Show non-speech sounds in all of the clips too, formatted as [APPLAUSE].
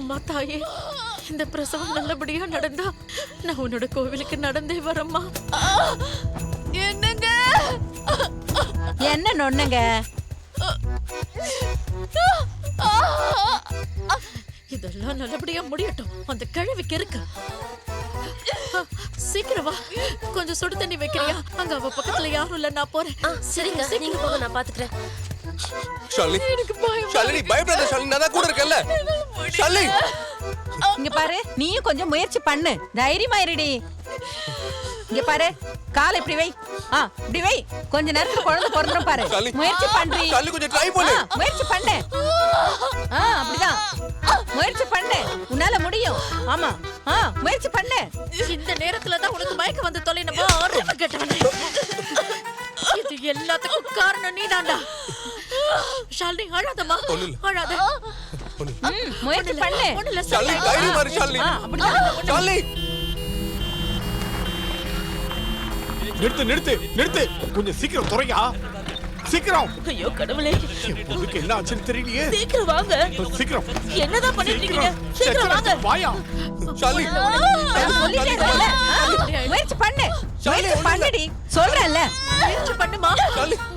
அம்மா தாயே. இந்த பிரசவம் நல்லபடியா நடந்தா நான் உன்னோட கோவிலுக்கு நடந்தே வரேம்மா. என்னங்க? என்ன நொண்ணுங்க? இதெல்லாம் நல்லபடியா முடியட்டும். அந்த கிழவிக்கு இருக்கு சீக்கிரம் வா. கொஞ்சம் சுடு தண்ணி வைக்கிறியா? அங்க அவ பக்கத்துல யாரும் இல்ல நான் போறேன். சரிங்க. நீங்க போங்க நான் பாத்துக்கிறேன். ஷாலினி எனக்கு பயம் ஷாலினி பயப்படாத ஷாலினி நான் தான் கூட இருக்கேன்ல. ஷாலினி இங்க பாரு நீயும் கொஞ்சம் முயற்சி பண்ணு. தைரியமா இருடி இங்க பாரு காலை இப்படி வை. ஆ இப்படி வை. கொஞ்ச நேரத்துல குழந்தை பிறந்துரும் பாரு. முயற்சி பண்றி. கொஞ்சம் ட்ரை பண்ணு. முயற்சி பண்ணு. ஆ அப்படிதான். முயற்சி பண்ணு. உன்னால முடியும். ஆமா. ஆ முயற்சி பண்ணு. இந்த நேரத்துல தான் உனக்கு மயக்கம் வந்து தொலைனமா அறிவு கெட்டவனே. இது எல்லாத்துக்கும் காரணம் நீதான்டா. ஷாலினி அழாதம்மா. அழாத. முயற்சி பண்ணு. ஷாலினி தைரியமா இரு ஷாலினி. ஷாலினி. நிறுத்து நிறுத்து நிறுத்து. கொஞ்சம் சீக்கிரம் துறையா. சீக்கிரம். ஐயோ கடவுளே. பொண்ணுக்கு என்ன ஆச்சுன்னு தெரியலையே. சீக்கிரம் வாங்க. சீக்கிரம். என்னதான் பண்ணிட்டு இருக்கீங்க? சீக்கிரம். வாங்க. வாயா. ஆ, முயற்சி பண்ணு. முயற்சி பண்ணுடி. சொல்றேன்ல. முயற்சி பண்ணுமா? ஷாலினி. ஆ,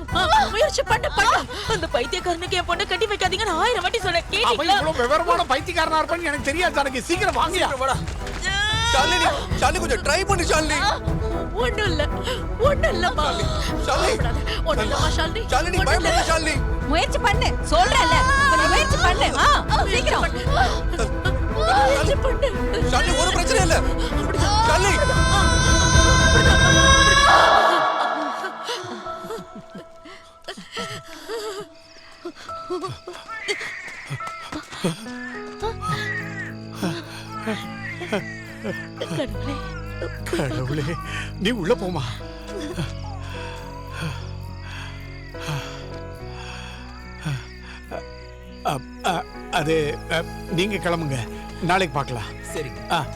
முயற்சி பண்ணு பண்ணு. அந்த பைத்தியக்காரனுக்கு என் பொண்ணை கட்டி வைக்காதீங்கன்னு ஆயிரம் வாட்டி சொன்னேன் அவன் கேட்டீங்களா இவ்வளவு விவரமான பைத்தியக்காரனா இருப்பான்னு எனக்கு தெரியாது எனக்கு சீக்கிரம் வாங்கியா ஷாலினி ஷாலினி கொஞ்சம் ட்ரை பண்ணு ஷாலினி. ஒண்ணும் இல்ல ஒண்ணும் இல்லம்மா. ஷாலினி ஒண்ணும் இல்லம்மா ஷாலினி. ஷாலினி. பயப்படாத ஷாலினி. முயற்சி பண்ணு சொல்றேன்ல. கொஞ்சம் முயற்சி பண்ணு. ஆ சீக்கிரம். முயற்சி பண்ணு. கடவுளே கடவுளே நீ உள்ள போமா அது நீங்க கிளம்புங்க. நாளைக்கு பார்க்கலாம். சரிங்க. ஆ. [LAUGHS]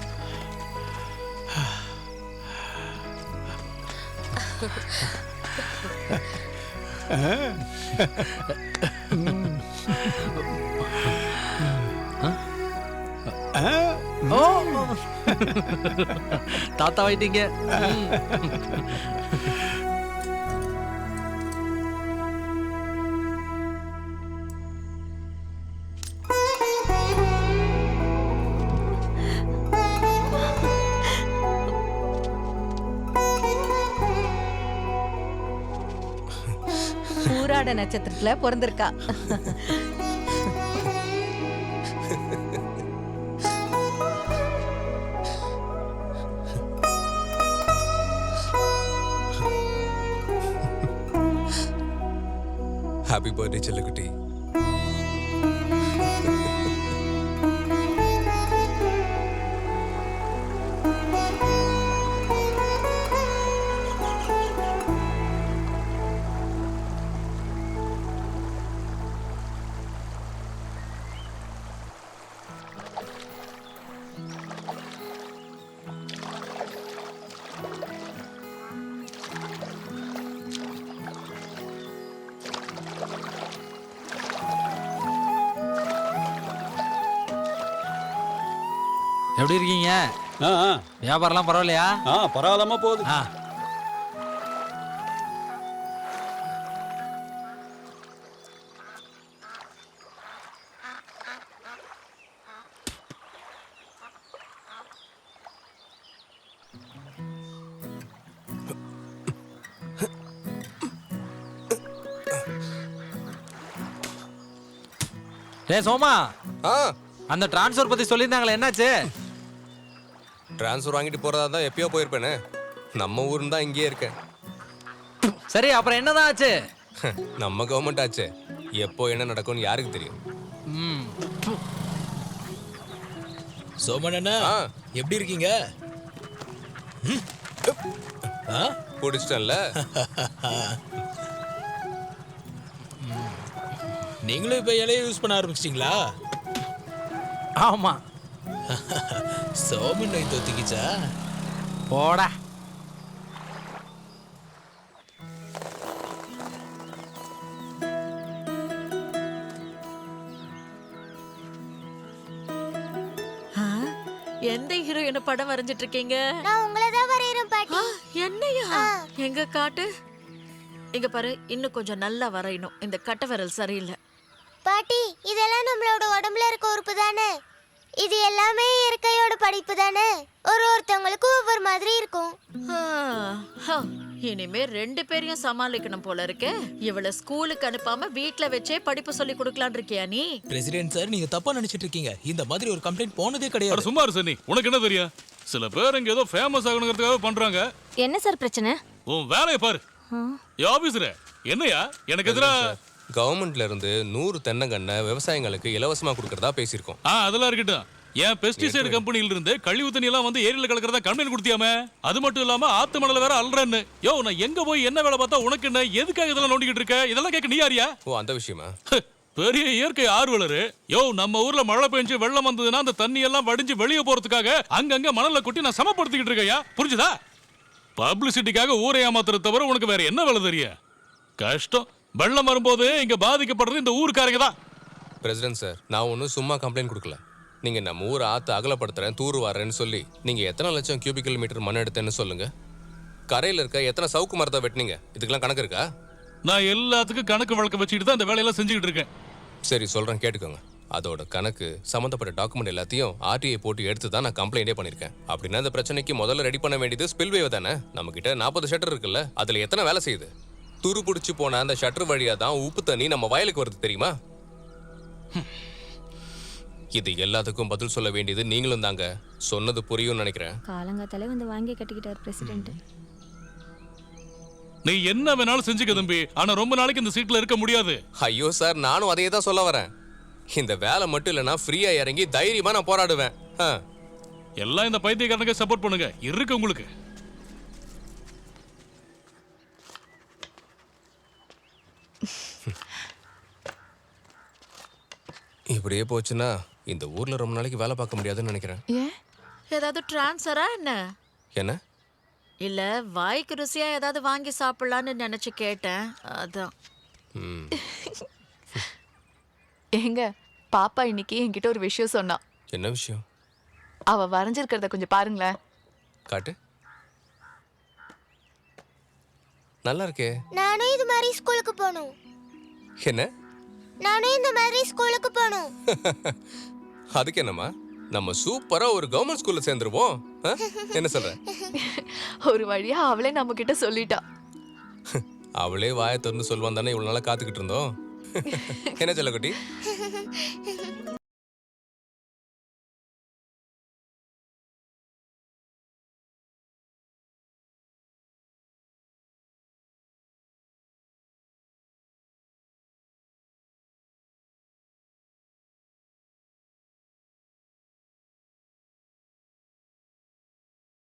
ஓ [LAUGHS] [LAUGHS] தாத்தா ஆயிட்டீங்க பூராட நட்சத்திரத்துல பிறந்திருக்கா. ഹാപ്പി ബർത്ത്ഡേ ചെല്ലക്കുട്ടി. எப்படி இருக்கீங்க ஆ ஆ, வியாபாரம்லாம் பரவாயில்லையா? ஆ பரவாயில்லாம போகுது. ஆ. டேய் சோமா. ஆ. அந்த டிரான்ஸ்ஃபர் பத்தி சொல்லியிருந்தாங்களே என்னாச்சு? ட்ரான்ஸ்ஃபர் வாங்கிட்டு போறதா தான் எப்பயோ போயிருப்பேனே. நம்ம ஊருன்னு தான் இங்கேயே இருக்கேன். சரி அப்புறம் என்னதான் ஆச்சு? [LAUGHS] நம்ம கவர்மெண்ட் ஆச்சே. எப்போ என்ன நடக்கும்னு யாருக்கு தெரியும்? ம். சோமனண்ணா ஆ. எப்படி இருக்கீங்க? ஆ? பிடிச்சிட்டேன்ல. நீங்களும் இப்ப இலைய யூஸ் பண்ண ஆரம்பிச்சிட்டீங்களா? ஆமா. சோமன் நோய் தொத்திக்கிச்சா போடா. எந்த ஹீரோயின் படம் வரைஞ்சிட்டு இருக்கீங்க நான் உங்களை தான் வரையறேன் பாட்டி. என்னையா? எங்க காட்டு? இங்க பாரு இன்னும் கொஞ்சம் நல்லா வரையணும். இந்த கட்டை விரல் சரியில்லை. பாட்டி இதெல்லாம் நம்மளோட உடம்புல இருக்க உறுப்பு தானே? இது எல்லாமே இயற்கையோட படைப்பு தானே? ஒரு ஒருத்தவங்களுக்கும் ஒவ்வொரு மாதிரி இருக்கும். இனிமே ரெண்டு பேரையும் சமாளிக்கணும் போல இருக்கே. இவள ஸ்கூலுக்கு அனுப்பாம வீட்ல வச்சே படிப்பு சொல்லி கொடுக்கலான் இருக்கியா நீ? பிரசிடென்ட் சார் நீங்க தப்பா நினைச்சிட்டு இருக்கீங்க. இந்த மாதிரி ஒரு கம்ப்ளைண்ட் போனதே கிடையாது. சும்மா இரு சன்னி. உனக்கு என்ன தெரியும்? சில பேர் இங்க ஏதோ ஃபேமஸ் ஆகணுங்கிறதுக்காக பண்றாங்க. என்ன சார் பிரச்சனை? உன் வேலையை பாரு. ஏ ஆபீசர் என்னையா? எனக்கு எதிரா கவர்மெண்ட்ல இருந்து நூறு தென்னங்கண்ணை விவசாயிங்களுக்கு இலவசமா கொடுக்கறதா பேசியிருக்கோம். ஆ அதெல்லாம் இருக்கட்டும். ஏன் பெஸ்டிசைடு கம்பெனில இருந்து கழிவு தண்ணி எல்லாம் வந்து ஏரியில கலக்கிறதா கம்ப்ளைண்ட் கொடுத்தியாமே? அது மட்டும் இல்லாம ஆத்து மணல வேற அல்றன்னு. யோ நான் எங்க போய் என்ன வேலை பார்த்தா உனக்கு என்ன எதுக்காக இதெல்லாம் நோண்டிக்கிட்டு இருக்க? இதெல்லாம் கேட்க நீ யாரியா? ஓ அந்த விஷயமா? பெரிய இயற்கை ஆர்வலரு. யோ நம்ம ஊர்ல மழை பெஞ்சு வெள்ளம் வந்ததுன்னா அந்த தண்ணி எல்லாம் வடிஞ்சு வெளியே போறதுக்காக அங்கங்க மணல்ல கொட்டி நான் சமப்படுத்திக்கிட்டு இருக்கேயா? புரிஞ்சுதா? பப்ளிசிட்டிக்காக ஊரை ஏமாத்துறது தவிர உனக்கு வேற என்ன வேலை தெரிய? கஷ்டம். வெள்ளம் வரும்போது இங்க பாதிக்கப்படுறது இந்த ஊருக்காரங்க தான். பிரசிடென்ட் சார் நான் ஒன்றும் சும்மா கம்ப்ளைண்ட் கொடுக்கல. நீங்க நம்ம ஊர் ஆத்து அகலப்படுத்துறேன் தூர் வரேன்னு சொல்லி நீங்க எத்தனை லட்சம் கியூபிக்கல் மீட்டர் மண் எடுத்தேன்னு சொல்லுங்க. கரையில இருக்க எத்தனை சவுக்கு மரத்தை வெட்டினீங்க? இதுக்கெல்லாம் கணக்கு இருக்கா? நான் எல்லாத்துக்கும் கணக்கு வழக்கு வச்சுக்கிட்டு தான் இந்த வேலையெல்லாம் செஞ்சுக்கிட்டு இருக்கேன். சரி சொல்றேன் கேட்டுக்கோங்க. அதோட கணக்கு சம்மந்தப்பட்ட டாக்குமெண்ட் எல்லாத்தையும் ஆர்டிஐ போட்டு எடுத்து தான் நான் கம்ப்ளைண்டே பண்ணியிருக்கேன் அப்படின்னா இந்த பிரச்சனைக்கு முதல்ல ரெடி பண்ண வேண்டியது ஸ்பில்வே தானே? நம்ம கிட்ட நாற்பது ஷட்டர் இருக்குல்ல அதுல எத்தனை வேலை செய்யுது? துரு பிடிச்சி போன அந்த ஷட்டர் வழியா தான் உப்பு தண்ணி நம்ம வயலுக்கு வருது தெரியுமா? இது எல்லாத்துக்கும் பதில் சொல்ல வேண்டியது நீங்களும் தாங்க. சொன்னது புரியும்னு நினைக்கிறேன். காலங்காத்தாலே வந்து வாங்கி கட்டிக்கிட்டார் பிரசிடென்ட் நீ என்ன வேணாலும் செஞ்சுக்க தம்பி. ஆனா ரொம்ப நாளைக்கு இந்த சீட்ல இருக்க முடியாது. ஐயோ சார் நானும் அதையே தான் சொல்ல வரேன். இந்த வேலை மட்டும் இல்லைன்னா ஃப்ரீயா இறங்கி தைரியமா நான் போராடுவேன். ஆ எல்லாம் இந்த பைத்தியக்காரனுக்கு சப்போர்ட் பண்ணுங்க. இருக்கு உங்களுக்கு. இப்படியே போச்சுன்னா இந்த ஊர்ல ரொம்ப நாளைக்கு வேலை பார்க்க முடியாதுன்னு நினைக்கிறேன். ஏன் ஏதாவது டிரான்ஸ்ஃபரா என்ன? என்ன? இல்ல வாய்க்கு ருசியா ஏதாவது வாங்கி சாப்பிடலான்னு நினைச்சு கேட்டேன். அதான். ஏங்க பாப்பா இன்னைக்கு என்கிட்ட ஒரு விஷயம் சொன்னா. என்ன விஷயம்? அவ வரைஞ்சிருக்கிறத கொஞ்சம் பாருங்களேன். காட்டு. நல்லா இருக்கே நானும் இது மாதிரி ஸ்கூலுக்கு போகணும். என்ன? நானும் இந்த மாதிரி ஸ்கூலுக்கு போகணும். [LAUGHS] அதுக்கு என்னம்மா? நம்ம சூப்பரா ஒரு கவர்மெண்ட் ஸ்கூல்ல சேர்ந்துருவோம்? என்ன சொல்ற? [LAUGHS] ஒரு வழியா அவளே நம்ம கிட்ட சொல்லிட்டா. [LAUGHS] அவளே வாயை திறந்து சொல்லுவான் தானே இவ்வளவு நாளா காத்துக்கிட்டு இருந்தோம். என்ன செல்லக்குட்டி